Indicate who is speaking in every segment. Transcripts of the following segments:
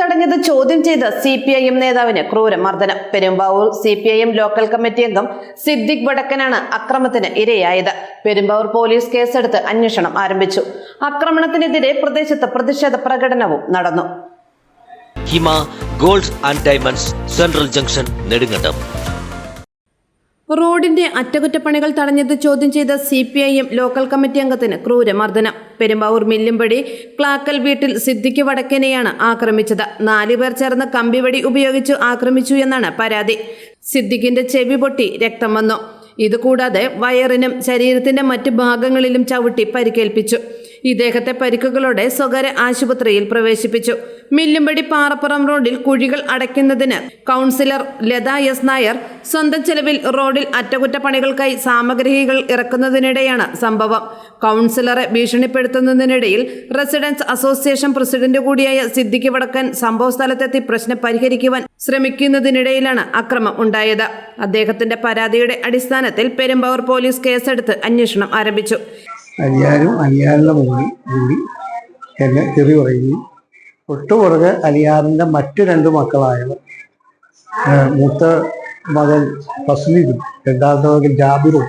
Speaker 1: തടഞ്ഞത് ചോദ്യം ചെയ്ത് സി പി ഐ എം നേതാവിന് ക്രൂര മർദ്ദനം. Perumbavoor C P I M local committee അംഗം സിദ്ദിഖ് വടക്കനാണ് അക്രമത്തിന് ഇരയായത്. പെരുമ്പാവൂർ പോലീസ് കേസെടുത്ത് അന്വേഷണം ആരംഭിച്ചു. ആക്രമണത്തിനെതിരെ പ്രദേശത്ത് പ്രതിഷേധ പ്രകടനവും നടന്നു.
Speaker 2: Hima gold and diamonds central junction Nedumkandam.
Speaker 1: റോഡിന്റെ അറ്റകുറ്റപ്പണികൾ തടഞ്ഞത് ചോദ്യം ചെയ്ത C P I M local committee അംഗത്തിന് ക്രൂരമർദ്ദനം. പെരുമ്പാവൂർ മില്ലുംപടി ക്ലാക്കൽ വീട്ടിൽ സിദ്ദിഖ് വടക്കനെയാണ് ആക്രമിച്ചത്. നാലുപേർ ചേർന്ന് കമ്പിവടി ഉപയോഗിച്ച് ആക്രമിച്ചു എന്നാണ് പരാതി. സിദ്ദിഖിന്റെ ചെവി പൊട്ടി രക്തം വന്നു. ഇതുകൂടാതെ വയറിനും ശരീരത്തിന്റെ മറ്റ് ഭാഗങ്ങളിലും ചവിട്ടി പരിക്കേൽപ്പിച്ചു. ഇദ്ദേഹത്തെ പരിക്കുകളോടെ സ്വകാര്യ ആശുപത്രിയിൽ പ്രവേശിപ്പിച്ചു. മില്ലുംപടി പാറപ്പുറം റോഡിൽ കുഴികൾ അടയ്ക്കുന്നതിന് കൗൺസിലർ ലത എസ് നായർ സ്വന്തം ചെലവിൽ റോഡിൽ അറ്റകുറ്റപ്പണികൾക്കായി സാമഗ്രികൾ ഇറക്കുന്നതിനിടെയാണ് സംഭവം. കൗൺസിലറെ ഭീഷണിപ്പെടുത്തുന്നതിനിടയിൽ റെസിഡൻസ് അസോസിയേഷൻ പ്രസിഡന്റ് കൂടിയായ സിദ്ദിഖ് വടക്കൻ സംഭവ സ്ഥലത്തെത്തി പ്രശ്നം പരിഹരിക്കുവാൻ ശ്രമിക്കുന്നതിനിടയിലാണ് അക്രമം ഉണ്ടായത്. അദ്ദേഹത്തിന്റെ പരാതിയുടെ അടിസ്ഥാനത്തിൽ പെരുമ്പാവൂർ പോലീസ് കേസെടുത്ത് അന്വേഷണം ആരംഭിച്ചു.
Speaker 3: അലിയാരും അലിയാറിന്റെ മുകളിൽ കൂടി എന്നെ തെറി പറയുകയും തൊട്ടുപുറകെ അലിയാറിന്റെ മറ്റു രണ്ട് മക്കളായവർ മൂത്ത മകൻ ഫസ്ലിദും രണ്ടാമത്തെ മകൻ ജാബിറും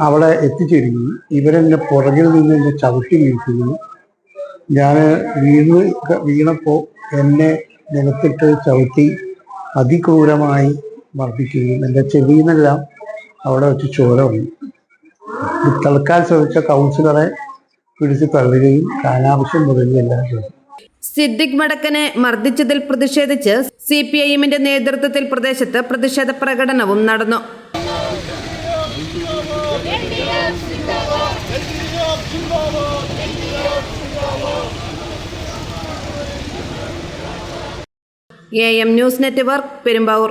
Speaker 3: അവിടെ എത്തിച്ചേരുകയും ഇവരെന്നെ പുറകിൽ നിന്ന് എന്നെ ചവിട്ടി വീഴ്ത്തുകയും ഞാൻ വീണ് വീണപ്പോൾ എന്നെ നിലത്തിട്ട് ചവിട്ടി അതിക്രൂരമായി മർദ്ദിക്കുകയും എന്റെ ചെവിയിൽ നിന്നെല്ലാം അവിടെ വെച്ച് ചോര വന്നു. തളക്കാൻ ശ്രമിച്ച കൗൺസിലറെ പിടിച്ച് തള്ളുകയും കാലാവശ്യം മുതലുകയെല്ലാം ചെയ്തു
Speaker 1: സിദ്ദിഖ് മടക്കനെ മർദ്ദിച്ചതിൽ പ്രതിഷേധിച്ച് സി പി ഐ നേതൃത്വത്തിൽ പ്രദേശത്ത് പ്രതിഷേധ പ്രകടനവും നടന്നു. A M news network Perumbavoor.